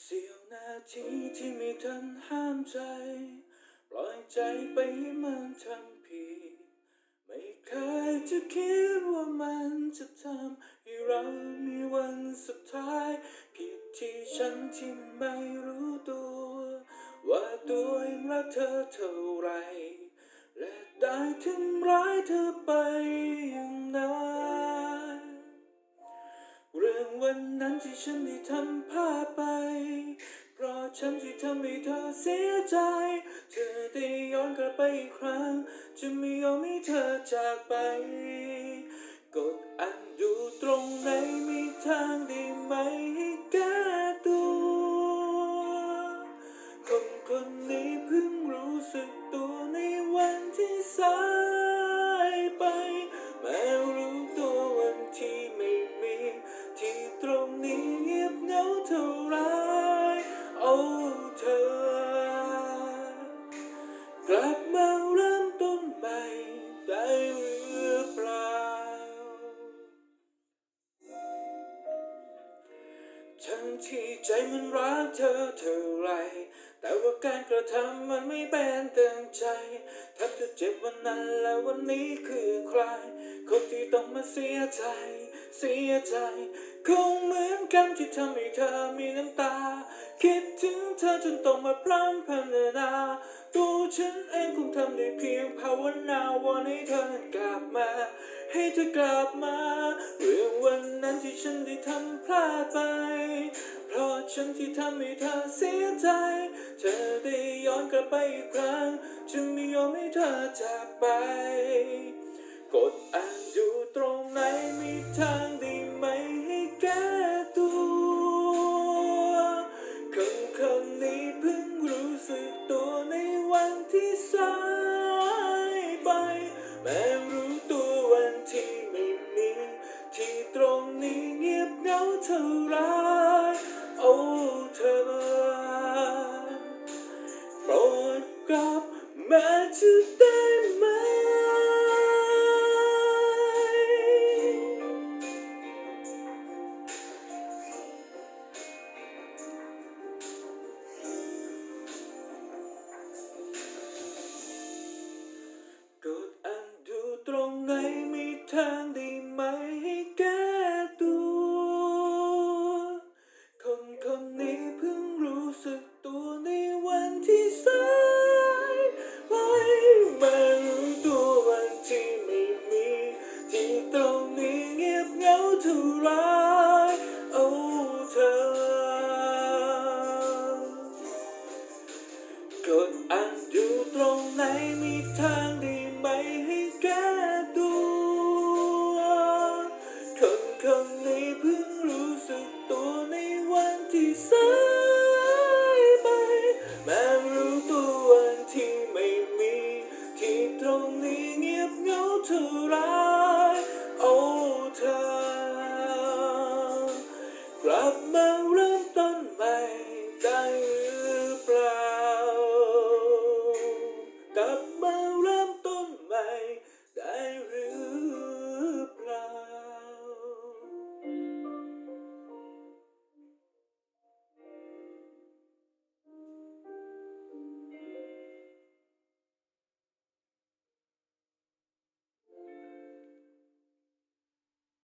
เสี้ยวนาทีที่ไม่ทันห้ามใจ ปล่อยใจไปมันทำผิดไม่เคยจะคิดว่ามันจะทำให้เรามีวันสุดท้าย ผิดที่ฉันที่ไม่รู้ตัว ว่าตัวเองรักเธอเท่าไร และได้ทำร้ายเธอไปอย่างนั้นเรื่องวันนั้นที่ฉันได้ทำ ทำให้เธอเสียใจ เธอได้ย้อนกลับไปอีกครั้ง จะไม่ยอมให้เธอจากไป กดอันดูตรงไหนมีทางได้ไหม ทั้งที่ใจมันรักเธอเท่าไร แต่ว่าการกระทำมันไม่เป็นเต็มใจแทบจะเจ็บวันนั้นแล้ววันนี้คือใคร คนที่ต้องมาเสียใจ เสียใจ คงเหมือนกันที่ทำให้เธอมีน้ำตา คิดถึงเธอจนต้องมาพร่ำพรรณนาตัวฉันเองคงทำได้เพียงภาวนาวันให้เธอกลับมา ให้เธอกลับมา เรื่องวันนั้นที่ฉันได้ทำพลาดไป ฉันที่ทำให้เธอเสียใจ เธอได้ย้อนกลับไปอีกครั้งจะไม่ยอมให้เธอจากไป กดอ่านดูตรงไหนมีทาง กลับมาจะได้ไหม กดอันดูตรงไหนมีทางได้ อันอยู่ตรงไหนมีทางดีไหมให้แก้ตัว คนคนนี้เพิ่งรู้สึกตัว